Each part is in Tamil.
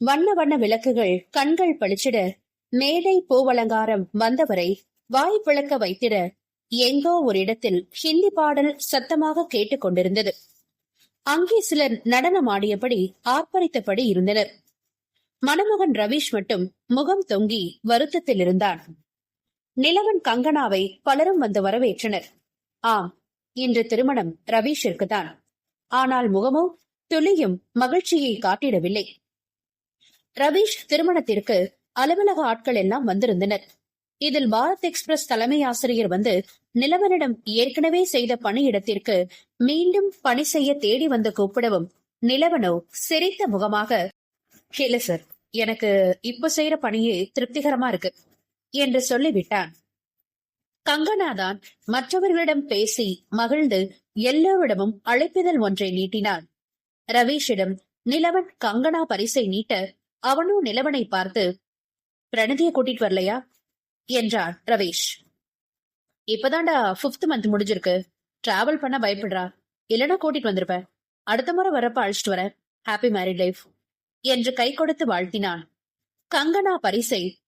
வண்ண வண்ண விளக்குகள் கண்கள் பளிச்சிட மேடை பூவலங்காரம் வந்தவரை வாய் விளக்க வைத்திட எங்கோ ஒரு இடத்தில் ஹிந்தி பாடல் சத்தமாக கேட்டுக்கொண்டிருந்தது அங்கே சிலர் நடனமாடியபடி ஆர்ப்பரித்தபடி இருந்தனர். மணமகன் ரவீஷ் மட்டும் முகம் தொங்கி வருத்தத்தில் இருந்தான். நிலவன் கங்கனாவை பலரும் வந்து வரவேற்றனர். ஆம் இன்று திருமணம் ரவீஷிற்கு தான் ஆனால் முகமோ துளியும் மகிழ்ச்சியை காட்டிடவில்லை. ரவீஷ் திருமணத்திற்கு அலுவலக ஆட்கள் எல்லாம் வந்திருந்தனர். இதில் பாரத் எக்ஸ்பிரஸ் தலைமை ஆசிரியர் வந்து நிலவனிடம் ஏற்கனவே செய்த பணியிடத்திற்கு மீண்டும் பணி செய்ய தேடி வந்து கூப்பிடவும் நிலவனோ சிரித்த முகமாக இல்ல சார் எனக்கு இப்ப செய்யற பணியே திருப்திகரமா இருக்கு என்று சொல்லிவிட்டான். கங்கனாதான் மற்றவர்களிடம் பேசி மகிழ்ந்து எல்லோரிடமும் அழைப்பிதழ் ஒன்றை நீட்டினான். ரவீஷிடம் நிலவன் கங்கனா பரிசை நீட்ட அவனும் நிலவனை பார்த்து பிரணதிய கூட்டிட்டு வரலையா? என்றான் ரவேஷ். இப்பதான்டா பிப்த் மந்த் முடிஞ்சிருக்கு. டிராவல் பண்ண பயப்படுறா. இல்லனா கூட்டிட்டு வந்திருப்பேன் அடுத்த முறை வரப்ப அழைச்சிட்டு வரேன். ஹாப்பி மேரிட் லைஃப் என்று கை கொடுத்து வாழ்த்தினான். கங்கனா பரிசை.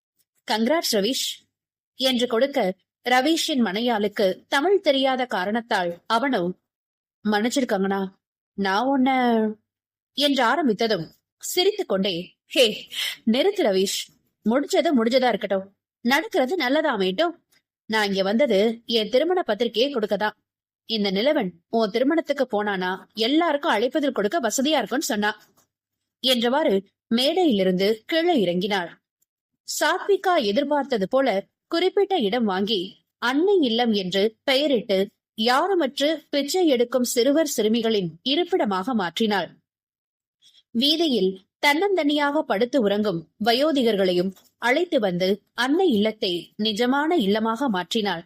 கங்க்ராட்ஸ் ரவீஷ். என்று கொடுக்க ரவீஷின் மனையாளுக்கு தமிழ் தெரியாத காரணத்தால் அவனும் மன்னிச்சிருக்காங்கண்ணா நான் உன்ன என்று ஆரம்பித்ததும் சிரித்துக்கொண்டே ஹே நிறுத்து ரவீஷ். முடிஞ்சது முடிஞ்சதா இருக்கட்டும். நடக்கிறது நல்லதா அமையட்டும். நான் இங்க வந்தது என் திருமண பத்திரிகையை கொடுக்கதான். இந்த நிலவன் உன் திருமணத்துக்கு போனானா? எல்லாருக்கும் அழைப்பதில் கொடுக்க வசதியா இருக்கும்னு சொன்னா. என்றவாறு மேடையிலிருந்து கீழே இறங்கினாள். சாத்விகா எதிர்பார்த்தது போல குறிப்பிட்ட இடம் வாங்கி அன்னை இல்லம் என்று பெயரிட்டு யாருமற்று பிச்சை எடுக்கும் சிறுவர் சிறுமிகளின் இருப்பிடமாக மாற்றினாள். வீதியில் தன்னந்தனியாக படுத்து உறங்கும் வயோதிகர்களையும் அழைத்து வந்து அன்னை இல்லத்தை நிஜமான இல்லமாக மாற்றினாள்.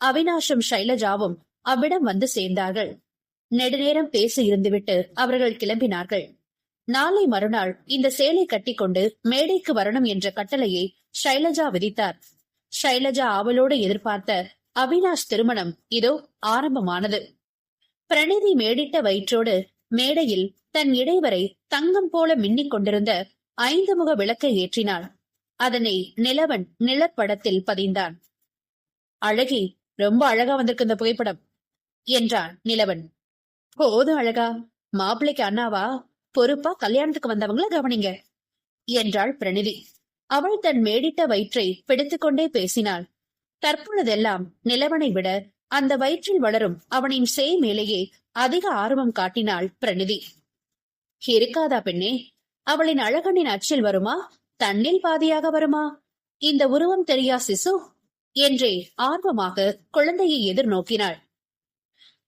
அவினாஷும் ஷைலஜாவும் அவ்விடம் வந்து சேர்ந்தார்கள். நெடுநேரம் பேசி இருந்துவிட்டு அவர்கள் கிளம்பினார்கள். நாளை மறுநாள் இந்த சேலை கட்டிக்கொண்டு மேடைக்கு வரணும் என்ற கட்டளையை ஷைலஜா விதித்தார். ஷைலஜா ஆவலோடு எதிர்பார்த்த அவினாஷ் திருமணம் இதோ ஆரம்பமானது. பிரணிதி மேடிட்ட வயிற்றோடு மேடையில் தன் இடைவரை தங்கம் போல மின்னிக் கொண்டிருந்த ஐந்து முக விளக்கை ஏற்றினாள். அதனை நிலவன் நிழற்படத்தில் பதிந்தான். அழகி ரொம்ப அழகா வந்திருக்கு இந்த புகைப்படம் என்றான் நிலவன். போதும் அழகா மாப்பிள்ளைக்கு அண்ணாவா? பொறுப்பா கல்யாணத்துக்கு வந்தவங்கள கவனிங்க என்றாள் பிரணிதி. அவள் தன் மேடிட்ட வயிற்றை பிடித்துக்கொண்டே பேசினாள். தற்பொழுதெல்லாம் நிலவனை விட அந்த வயிற்றில் வளரும் அவனின் செய் மேலேயே அதிக ஆர்வம் காட்டினாள் பிரணிதி. இருக்காதா பெண்ணே அவளின் அழகனின் அச்சில் வருமா? தன்னில் பாதியாக வருமா? இந்த உருவம் தெரியா சிசு? என்றே ஆர்வமாக குழந்தையை எதிர்நோக்கினாள்.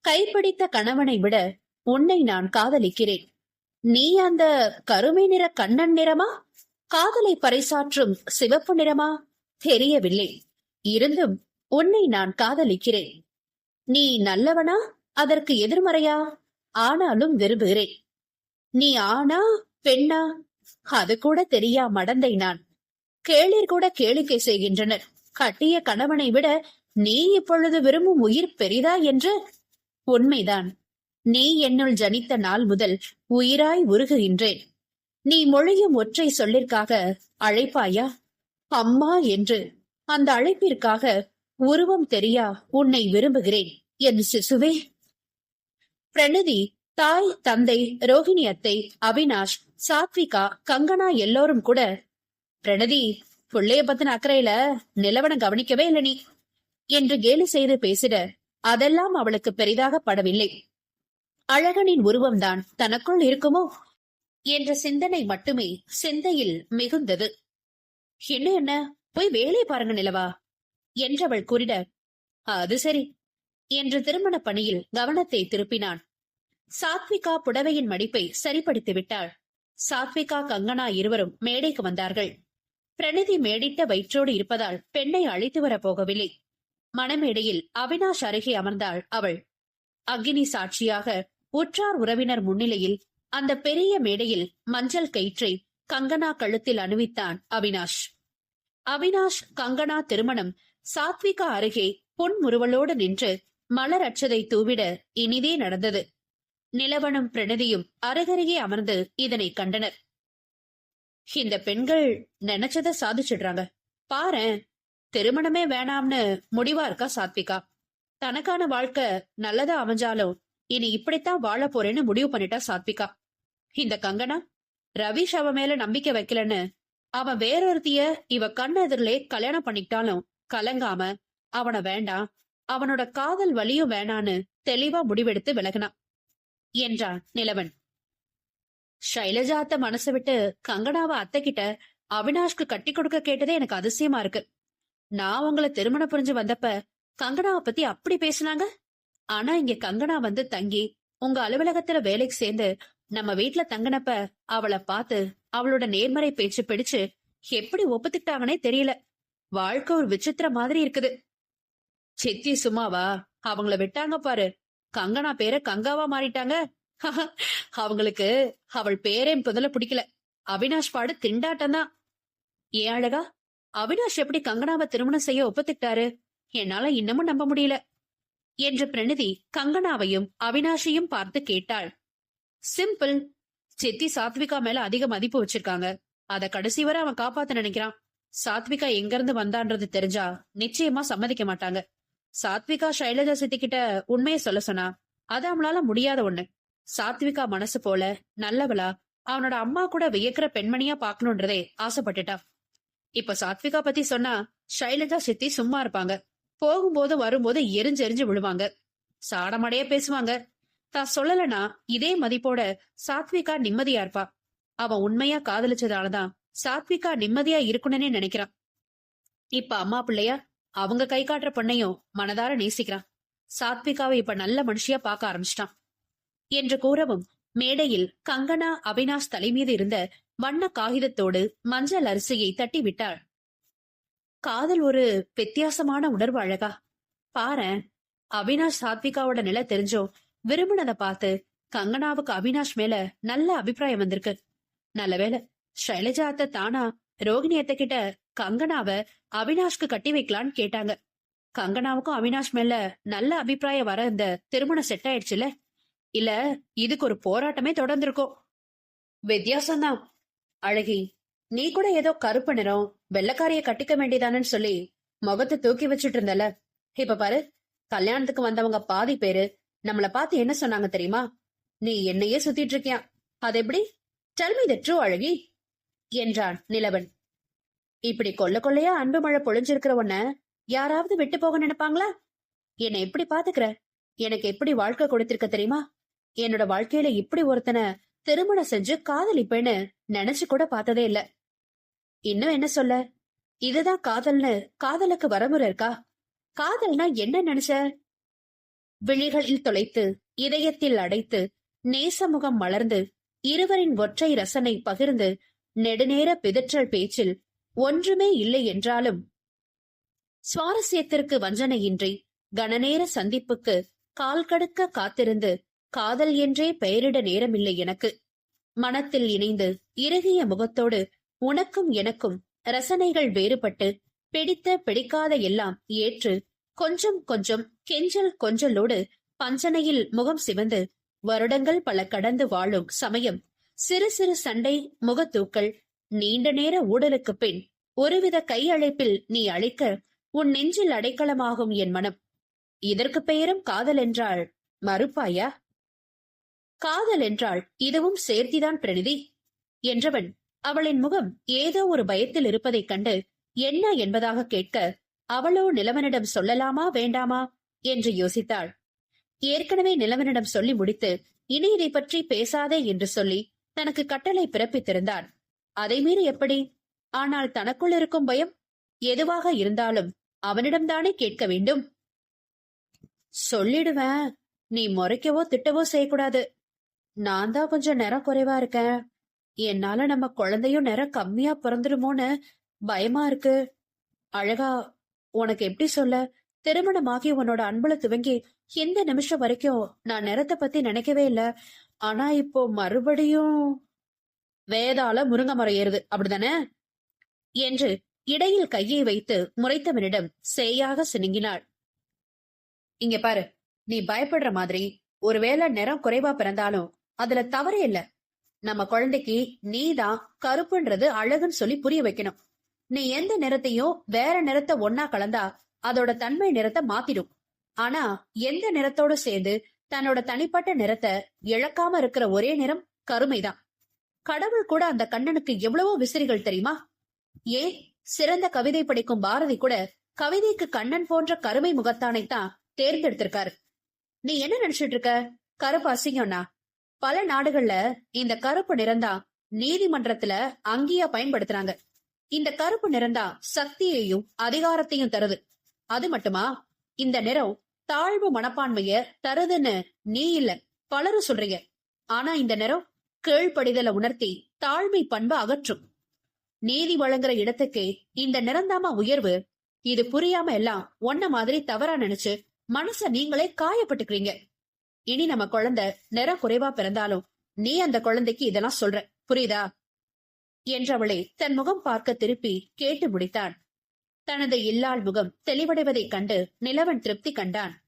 கைப்பிடித்த கணவனை விட உன்னை நான் காதலிக்கிறேன். நீ அந்த கருமை நிற கண்ணன் நிறமா? காதலை பறைசாற்றும் சிவப்பு நிறமா? தெரியவில்லை. இருந்தும் உன்னை நான் காதலிக்கிறேன். நீ நல்லவனா? அதற்கு எதிர்மறையா? ஆனாலும் விரும்புகிறேன். நீ ஆனா பெண்ணா? அது கூட தெரியா மடந்தை நான். கேளிர் கூட கேளிக்கை செய்கின்றனர். கட்டிய கணவனை விட நீ இப்பொழுது விரும்பும் உயிர் பெரிதா என்று? உண்மைதான். நீ என்னுள் ஜனித்த நாள் முதல் உயிராய் உருகுகின்றேன். நீ மொழியும் ஒற்றை சொல்லிற்காக அழைப்பாயா? அம்மா என்று. அந்த அழைப்பிற்காக உருவம் தெரியா உன்னை விரும்புகிறேன் என் சிசுவே. பிரணதி தாய் தந்தை ரோஹிணி அத்தை அவினாஷ் சாத்விகா கங்கனா எல்லோரும் கூட பிரணதி பிள்ளைய பத்தின அக்கறையில நிலவன கவனிக்கவே இல்லை நீ என்று கேலி செய்து பேசிட அதெல்லாம் அவளுக்கு பெரிதாக படவில்லை. அழகனின் உருவம்தான் தனக்குள் இருக்குமோ? என்ற சிந்தனை மட்டுமே சிந்தையில் மிகுந்தது. என்ன என்ன? போய் வேலை பாருங்க நிலவா. என்றவள் கூறிட அது சரி என்று திருமண பணியில் கவனத்தை திருப்பினான். சாத்விகா புடவையின் மடிப்பை சரிப்படுத்தி விட்டாள். சாத்விகா கங்கனா இருவரும் மேடைக்கு வந்தார்கள். பிரணிதி மேடிட்ட வயிற்றோடு இருப்பதால் பெண்ணை அழைத்து வர போகவில்லை. மணமேடையில் அவினாஷ் அருகே அமர்ந்தாள் அவள். அக்னி சாட்சியாக உற்றார் உறவினர் முன்னிலையில் அந்த பெரிய மேடையில் மஞ்சள் கயிற்றை கங்கனா கழுத்தில் அணிவித்தான் அவினாஷ். அவினாஷ் கங்கனா திருமணம் சாத்விகா அருகே பொன்முறுவலோடு நின்று மலர் அச்சதை தூவிட இனிதே நடந்தது. நிலவனும் பிரணதியும் அருகருகே அமர்ந்து இதனை கண்டனர். இந்த பெண்கள் நினைச்சத சாதிச்சிடுறாங்க. பாரேன் திருமணமே வேணாம்னு முடிவா இருக்கா சாத்விகா? தனக்கான வாழ்க்கை நல்லதா அமைஞ்சாலும் இனி இப்படித்தான் வாழ போறேன்னு முடிவு பண்ணிட்டா சாத்விகா. இந்த கங்கனா? ரவீஷ் அவ மேல நம்பிக்கை வைக்கலன்னு அவன் வேறொருத்திய இவ கண் எதிரிலே கல்யாணம் பண்ணிக்கிட்டாலும் கலங்காம அவன வேண்டாம் அவனோட காதல் வழியும் வேணான்னு தெளிவா முடிவெடுத்து விலகினான். என்றான் நிலவன். ஷைலஜா அத்தை மனசு விட்டு கங்கனாவை அத்தை கிட்ட அவினாஷ்க்கு கட்டி கொடுக்க கேட்டதே எனக்கு அதிசயமா இருக்கு. நான் உங்களை திருமணம் புரிஞ்சு வந்தப்ப கங்கனாவை பத்தி அப்படி பேசுனாங்க? ஆனா இங்க கங்கனா வந்து தங்கி உங்க அலுவலகத்துல வேலைக்கு சேர்ந்து நம்ம வீட்டுல தங்கினப்ப அவளை பார்த்து அவளோட நேர்மறை பேச்சு பிடிச்சு எப்படி ஒப்புத்துக்கிட்டாங்கன்னே தெரியல. வாழ்க்கை ஒரு விசித்திர மாதிரி இருக்குது. சித்தி சும்மாவா? அவங்கள விட்டாங்க பாரு. கங்கனா பேர கங்காவா மாறிட்டாங்க. அவங்களுக்கு அவள் பேரே முதல்ல பிடிக்கல. அவினாஷ் பாடு திண்டாட்டம் தான். ஏன் அழகா? அவினாஷ் எப்படி கங்கனாவை திருமணம் செய்ய ஒப்புத்துக்கிட்டாரு? என்னால இன்னமும் நம்ப முடியல. என்று பிரணிதி கங்கனாவையும் அவினாஷையும் பார்த்து கேட்டாள். சிம்பிள். சித்தி சாத்விகா மேல அதிக மதிப்பு வச்சிருக்காங்க. அத கடைசி வரை அவன் காப்பாத்த நினைக்கிறான். சாத்விகா எங்க இருந்து வந்தான்றது தெரிஞ்சா நிச்சயமா சம்மதிக்க மாட்டாங்க. சாத்விகா சைலஜா சித்தி கிட்ட உண்மையை சொல்ல சொன்னா அது அவளால முடியாத ஒண்ணு. சாத்விகா மனசு போல நல்லவளா அவனோட அம்மா கூட வியக்கிற பெண்மணியா பாக்கணும்ன்றதே ஆசைப்பட்டுட்டா. இப்ப சாத்விகா பத்தி சொன்னா ஷைலஜா சித்தி சும்மா இருப்பாங்க. போகும்போது வரும்போது எரிஞ்செறிஞ்சு விழுவாங்க. சாடமடைய பேசுவாங்க. தான் சொல்லலனா இதே மதிப்போட சாத்விகா நிம்மதியா இருப்பா. அவன் உண்மையா காதலிச்சதாலதான் சாத்விகா நிம்மதியா இருக்கணும்னே நினைக்கிறான். இப்ப அம்மா பிள்ளையா அவங்க கை காட்டுற பொண்ணையும் மனதார நேசிக்கிறான். சாத்விகாவை இப்ப நல்ல மனுஷியா பார்க்க ஆரம்பிச்சிட்டான். என்று கூறவும் மேடையில் கங்கனா அவினாஷ் தலைமீது இருந்த வண்ண காகிதத்தோடு மஞ்சள் அரிசியை தட்டி விட்டாள் காதல் ஒரு வித்தியாசமான உணர்வு அழகா. பாரேன் அவினாஷ் சாத்விகாவோட நிலை தெரிஞ்சோ விரும்பினதை பார்த்து கங்கனாவுக்கு அவினாஷ் மேல நல்ல அபிப்பிராயம் வந்திருக்கு. நல்ல வேலை ஷைலஜா அத்தை தானா ரோகிணி அத்தை கிட்ட கங்கனாவ அவினாஷ்க்கு கட்டி வைக்கலான்னு கேட்டாங்க. கங்கனாவுக்கும் அவினாஷ் மேல நல்ல அபிப்பிராயம் வர இந்த திருமணம் செட் ஆயிடுச்சுல? இல்ல இதுக்கு ஒரு போராட்டமே தொடர்ந்திருக்கும். வித்தியாசம்தான். அழகி நீ கூட ஏதோ கருப்பு நிறம் வெள்ளக்காரிய கட்டிக்க வேண்டியதானன்னு சொல்லி முகத்தை தூக்கி வச்சுட்டு இருந்தல? இப்ப பாரு கல்யாணத்துக்கு வந்தவங்க பாதி பேரு நம்மள பார்த்து என்ன சொன்னாங்க தெரியுமா? நீ என்னையே சுத்திட்டு இருக்கியா? அது எப்படி? டெல் மீ ட்ரூ அழகி. என்றான் நிலவன். இப்படி கொல்ல கொள்ளையா அன்பு மழை பொழிஞ்சிருக்கிற உன்ன யாராவது விட்டு போக நினைப்பாங்களா? என்னை எப்படி பாத்துக்கிற? எனக்கு எப்படி வாழ்க்கை கொடுத்திருக்க தெரியுமா? என்னோட வாழ்க்கையில இப்படி ஒருத்தனை திருமணம் செஞ்சு காதலிப்பேன்னு நினைச்சு கூட பார்த்ததே இல்ல. இன்னும் என்ன சொல்ல? இதுதான் காதல்னு காதலுக்கு வரமுறை இருக்கா? காதல்னா என்ன நினைச்ச? விழிகளில் தொலைத்து இதயத்தில் அடைத்து நேசமுகம் மலர்ந்து இருவரின் ஒற்றை ரசனை பகிர்ந்து நெடுநேர பிதற்றல் பேச்சில் ஒன்றுமே இல்லை என்றாலும் சுவாரஸ்யத்திற்கு வஞ்சனையின்றி கனநேர சந்திப்புக்கு கால் கடுக்க காத்திருந்து காதல் என்றே பெயரிட நேரமில்லை எனக்கு. மனத்தில் இணைந்து இறுகிய முகத்தோடு உனக்கும் எனக்கும் ரசனைகள் வேறுபட்டு பிடித்த பிடிக்காத எல்லாம் ஏற்று கொஞ்சம் கொஞ்சம் கெஞ்சல் கொஞ்சலோடு பஞ்சனையில் முகம் சிவந்து வருடங்கள் பல கடந்து வாழும் சமயம் சிறு சிறு சண்டை முகத்தூக்கள் நீண்ட நேர ஊடலுக்கு பின் ஒருவித கையழைப்பில் நீ அழைக்க உன் நெஞ்சில் அடைக்கலமாகும் என் மனம். இதற்கு பெயரும் காதல் என்றால் மறுப்பாயா? காதல் என்றால் இதுவும் சேர்த்திதான் பிரணிதி என்றவன் அவளின் முகம் ஏதோ ஒரு பயத்தில் இருப்பதைக் கண்டு என்ன என்பதாக கேட்க அவளோ நிலவனிடம் சொல்லலாமா வேண்டாமா என்று யோசித்தாள். ஏற்கனவே நிலவனிடம் சொல்லி முடித்து இனி இதை பற்றி பேசாதே என்று சொல்லி தனக்கு கட்டளை பிறப்பித்திருந்தான் அதை மீறி எப்படி? ஆனால் தனக்குள் இருக்கும் பயம் எதுவாக இருந்தாலும் அவனிடம்தானே கேட்க வேண்டும். சொல்லிடுவேன். நீ முறைக்கவோ திட்டவோ செய்யக்கூடாது. நான் தான் கொஞ்சம் நேரம் குறைவா இருக்கேன். என்னால நம்ம குழந்தையும் நிறம் கம்மியா பிறந்துருமோன்னு பயமா இருக்கு. அழகா உனக்கு எப்படி சொல்ல? திருமணமாகி உன்னோட அன்புல துவங்கி எந்த நிமிஷம் வரைக்கும் நான் நிறத்தை பத்தி நினைக்கவே இல்ல. ஆனா இப்போ மறுபடியும் வேதாள முருங்க மரம் ஏறுது அப்படிதானே என்று இடையில் கையை வைத்து முறைத்தவனிடம் சேயாக சினுங்கினாள். இங்க பாரு நீ பயப்படுற மாதிரி ஒருவேளை நிறம் குறைவா பிறந்தாலும் அதுல தவறே இல்ல. நம்ம குழந்தைக்கு நீதான் கருப்புன்றது அழகுன்னு சொல்லி புரிய வைக்கணும். நீ எந்த நிறத்தையும் வேற நிறத்தை ஒன்னா கலந்தா அதோட தன்மை நிறத்தை மாத்திடும். ஆனா எந்த நிறத்தோட சேர்ந்து தன்னோட தனிப்பட்ட நிறத்தை இழக்காம இருக்கிற ஒரே நிறம் கருமைதான். கடவுள் கூட அந்த கண்ணனுக்கு எவ்வளவோ விசிறிகள் தெரியுமா? ஏன் சிறந்த கவிதை படிக்கும் பாரதி கூட கவிதைக்கு கண்ணன் போன்ற கருமை முகத்தானைத்தான் தேர்ந்தெடுத்திருக்காரு. நீ என்ன நினைச்சிட்டு இருக்க? கருப்பு அசிங்கம்னா? பல நாடுகள்ல இந்த கருப்பு நிறம்தான் நீதிமன்றத்துல அங்கேயா பயன்படுத்துறாங்க. இந்த கருப்பு நிறம்தான் சக்தியையும் அதிகாரத்தையும் தருது. அது மட்டுமா? இந்த நிறம் தாழ்வு மனப்பான்மைய தருதுன்னு நீ இல்ல. பலரும் சொல்றீங்க. ஆனா இந்த நேரம் கீழ்ப்படிதலை உணர்த்தி தாழ்மை பண்பு அகற்றும். நீதி வழங்குற இடத்துக்கு இந்த நிறந்தாமா உயர்வு இது புரியாம எல்லாம் ஒன்ன மாதிரி தவறா நினைச்சு மனச நீங்களே காயப்பட்டுக்கிறீங்க. இனி நம்ம குழந்தை நிற குறைவா பிறந்தாலும் நீ அந்த குழந்தைக்கு இதெல்லாம் சொல்ற. புரியுதா? என்றவளை தன் முகம் பார்க்க திருப்பி கேட்டு முடித்தான். தனது இல்லாள் முகம் தெளிவடைவதைக் கண்டு நிலவன் திருப்தி கண்டான்.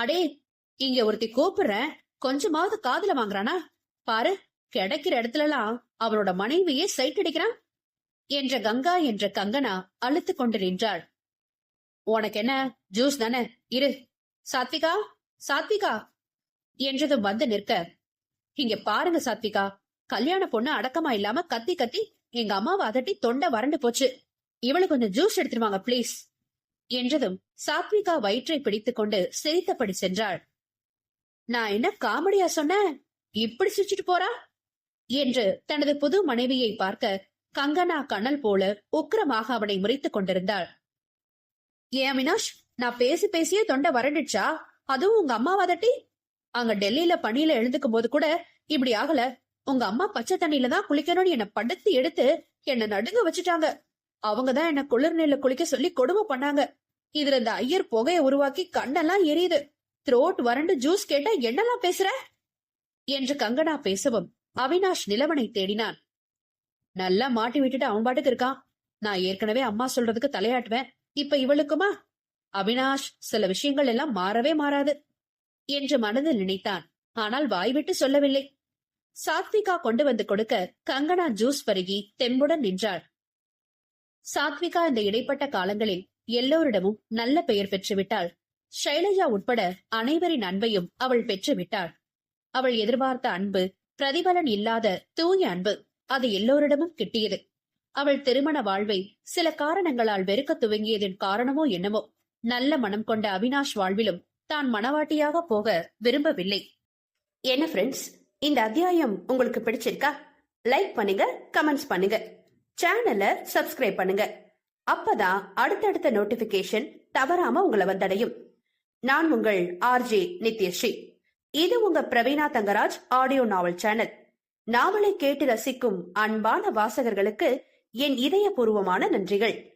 அடே இங்க ஒருத்தி கூப்பிடுறேன் கொஞ்சமாவது காதுல வாங்குறானா? பாரு கிடைக்கிற இடத்துல எல்லாம் அவனோட மனைவியே சைட் அடிக்கிறான். என்ற கங்கா என்ற கங்கனா அழுத்து கொண்டு நின்றாள். உனக்கு என்ன ஜூஸ் தானே? இரு. சாத்விகா? சாத்விகா? என்றதும் வந்து நிற்க. இங்க பாருங்க சாத்விகா கல்யாண பொண்ணு அடக்கமா இல்லாம கத்தி கத்தி எங்க அம்மாவை அதட்டி தொண்டை வறண்டு போச்சு. இவளுக்கு கொஞ்சம் ஜூஸ் எடுத்துருவாங்க ப்ளீஸ் என்றதும் சாத்விகா வயிற்றை பிடித்துக் கொண்டு சிரித்தபடி சென்றாள். நான் என்ன காமெடியா சொன்னேன் இப்படி சிரிச்சிட்டு போறா? என்று தனது புது மனைவியை பார்க்க கங்கனா கண்ணல் போல உக்கிரமாக அவனை முறைத்துக் கொண்டிருந்தாள். ஏன் அவினாஷ் நான் பேசி பேசியே தொண்டை வறண்டுச்சா அதுவும் உங்க அம்மா வதட்டி அங்க டெல்லியில பணியில எழுந்துக்கும் போது கூட இப்படி ஆகல. உங்க அம்மா பச்சை தண்ணியில தான் குளிக்கணும்னு என்ன படுத்து எடுத்து என்ன நடுங்க வச்சுட்டாங்க. அவங்கதான் என்ன குளிர் நீர்ல குளிக்க சொல்லி கொடுமை பண்ணாங்க. இதுல இந்த ஐயர் புகைய உருவாக்கி கண்ணெல்லாம் எரியுது. த்ரோட் வறண்டு ஜூஸ் கேட்டா என்னெல்லாம் பேசுற? என்று கங்கனா பேசவும் அவினாஷ் நிலவனை தேடினான். நல்லா மாட்டி விட்டுட்டு அவன் பாட்டுக்கு இருக்கான். நான் ஏற்கனவே அம்மா சொல்றதுக்கு தலையாட்டுவேன். இப்ப இவளுக்குமா? அவினாஷ் சில விஷயங்கள் எல்லாம் மாறவே மாறாது என்று மனதில் நினைத்தான். ஆனால் வாய்விட்டு சொல்லவில்லை. சாத்விகா கொண்டு வந்து கொடுக்க கங்கனா ஜூஸ் பருகி தெம்புடன் நின்றாள். சாத்விகா இந்த இடைப்பட்ட காலங்களில் எல்லோரிடமும் நல்ல பெயர் பெற்றுவிட்டாள். ஷைலஜா உட்பட அனைவரின் அன்பையும் அவள் பெற்றுவிட்டாள். அவள் எதிர்பார்த்த அன்பு பிரதிபலன் இல்லாத தூய அன்பு அது எல்லோரிடமும் கிட்டியது. அவள் திருமண வாழ்வை சில காரணங்களால் வெறுக்க துவங்கியதின் காரணமோ என்னமோ நல்ல மனம் கொண்ட அவினாஷ் வாழ்விலும் தான் மனவாட்டியாக போக விரும்பவில்லை. என்ன ஃப்ரெண்ட்ஸ் இந்த அத்தியாயம் உங்களுக்கு பிடிச்சிருக்கா? லைக் பண்ணுங்க கமெண்ட்ஸ் பண்ணுங்க. சேனலை சப்ஸ்கிரைப் பண்ணுங்க. அப்பதான் அடுத்தடுத்த நோட்டிபிகேஷன் தவறாம உங்களை வந்தடையும். நான் உங்கள் ஆர்ஜே நித்யஸ்ரீ. இது உங்க Praveena Thangaraj audio novel channel. நாவலை கேட்டு ரசிக்கும் அன்பான வாசகர்களுக்கு என் இதயபூர்வமான நன்றிகள்.